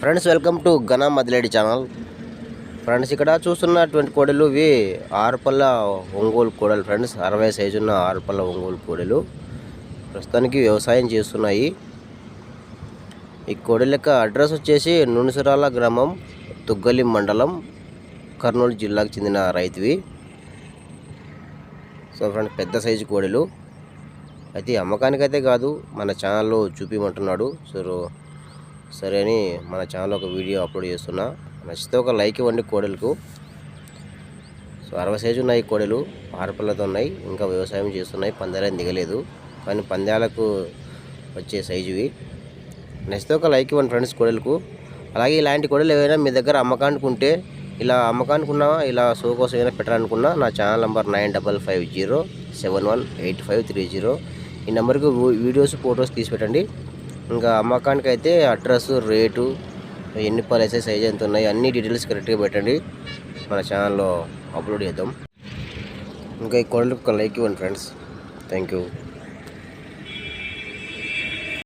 Friends welcome to ఘన మదిలేడి channel friends ఇక్కడ చూస్తున్నటువంటి కోడలు ఇవి ఆరుపల్ల ఒంగోలు కోడలు. ఫ్రెండ్స్ అరవై సైజు ఉన్న ఆరుపల్ల ఒంగోలు కోడలు ప్రస్తుతానికి వ్యవసాయం చేస్తున్నాయి. ఈ కోడల యొక్క అడ్రస్ వచ్చేసి నునుసురాల గ్రామం తుగ్గలి మండలం కర్నూలు జిల్లాకు చెందిన రైతువి. సో ఫ్రెండ్స్ పెద్ద సైజు కోడలు. అయితే అమ్మకానికైతే కాదు మన ఛానల్లో చూపించమంటున్నాడు సో సరే అని మన ఛానల్ ఒక వీడియో అప్లోడ్ చేస్తున్నా. నచ్చితే ఒక లైక్ ఇవ్వండి కోడలకు. సో అరవై సైజు ఉన్నాయి కోడలు. ఆడపిల్లతో ఉన్నాయి. ఇంకా వ్యవసాయం చేస్తున్నాయి. పందాలని దిగలేదు. కానీ పందాలకు వచ్చే సైజువి నచ్చితే ఒక లైక్ ఇవ్వండి ఫ్రెండ్స్ కోడలకు. అలాగే ఇలాంటి కోడలు ఏవైనా మీ దగ్గర అమ్మకానికి ఉంటే ఇలా అమ్మకానికి ఉన్నా ఇలా షో కోసం ఏమైనా పెట్టాలనుకున్నా నా channel number nine double five zero seven one eight five three zero. ఈ నెంబర్కి వీడియోస్ ఫొటోస్ తీసి పెట్టండి ఇంకా అమ్మకానికి అయితే అడ్రస్ రేటు ఎన్ని పాలు వేసే సైజ్ ఎంత ఉన్నాయి అన్ని డీటెయిల్స్ కరెక్ట్గా పెట్టండి. మన ఛానల్లో అప్లోడ్ చేద్దాం. ఇంకా ఈ కోడలకు ఒక లైక్ ఇవ్వండి ఫ్రెండ్స్. Thank you.